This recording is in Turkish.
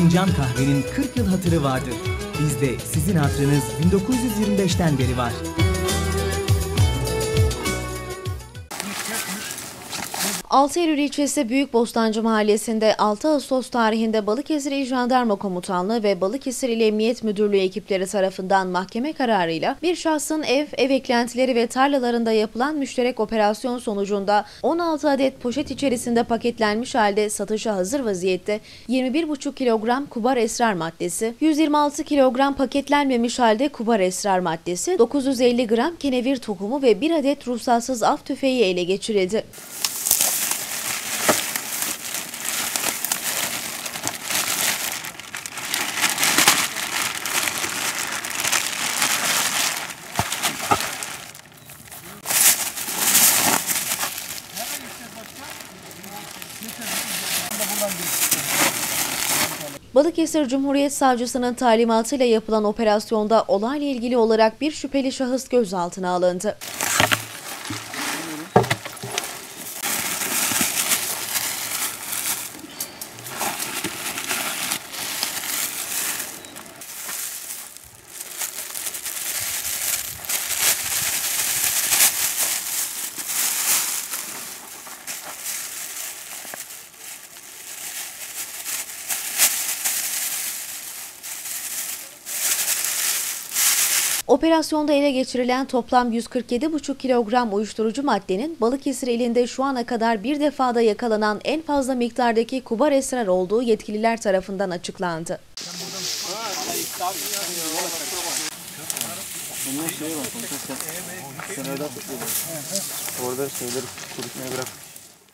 fincan kahvenin 40 yıl hatırı vardır. Bizde sizin hatırınız 1925'ten beri var. Altı Eylül ilçesi Büyük Bostancı Mahallesi'nde 6 Ağustos tarihinde Balıkesir İl Jandarma Komutanlığı ve Balıkesir İl Emniyet Müdürlüğü ekipleri tarafından mahkeme kararıyla bir şahsın ev, ev eklentileri ve tarlalarında yapılan müşterek operasyon sonucunda 16 adet poşet içerisinde paketlenmiş halde satışa hazır vaziyette 21,5 kilogram kubar esrar maddesi, 126 kilogram paketlenmemiş halde kubar esrar maddesi, 950 gram kenevir tohumu ve 1 adet ruhsatsız av tüfeği ele geçirildi. Balıkesir Cumhuriyet Savcısının talimatıyla yapılan operasyonda olayla ilgili olarak bir şüpheli şahıs gözaltına alındı. Operasyonda ele geçirilen toplam 147,5 kilogram uyuşturucu maddenin Balıkesir ilinde şu ana kadar bir defada yakalanan en fazla miktardaki kubar esrar olduğu yetkililer tarafından açıklandı. Orada şeyleri kurutmaya bırak.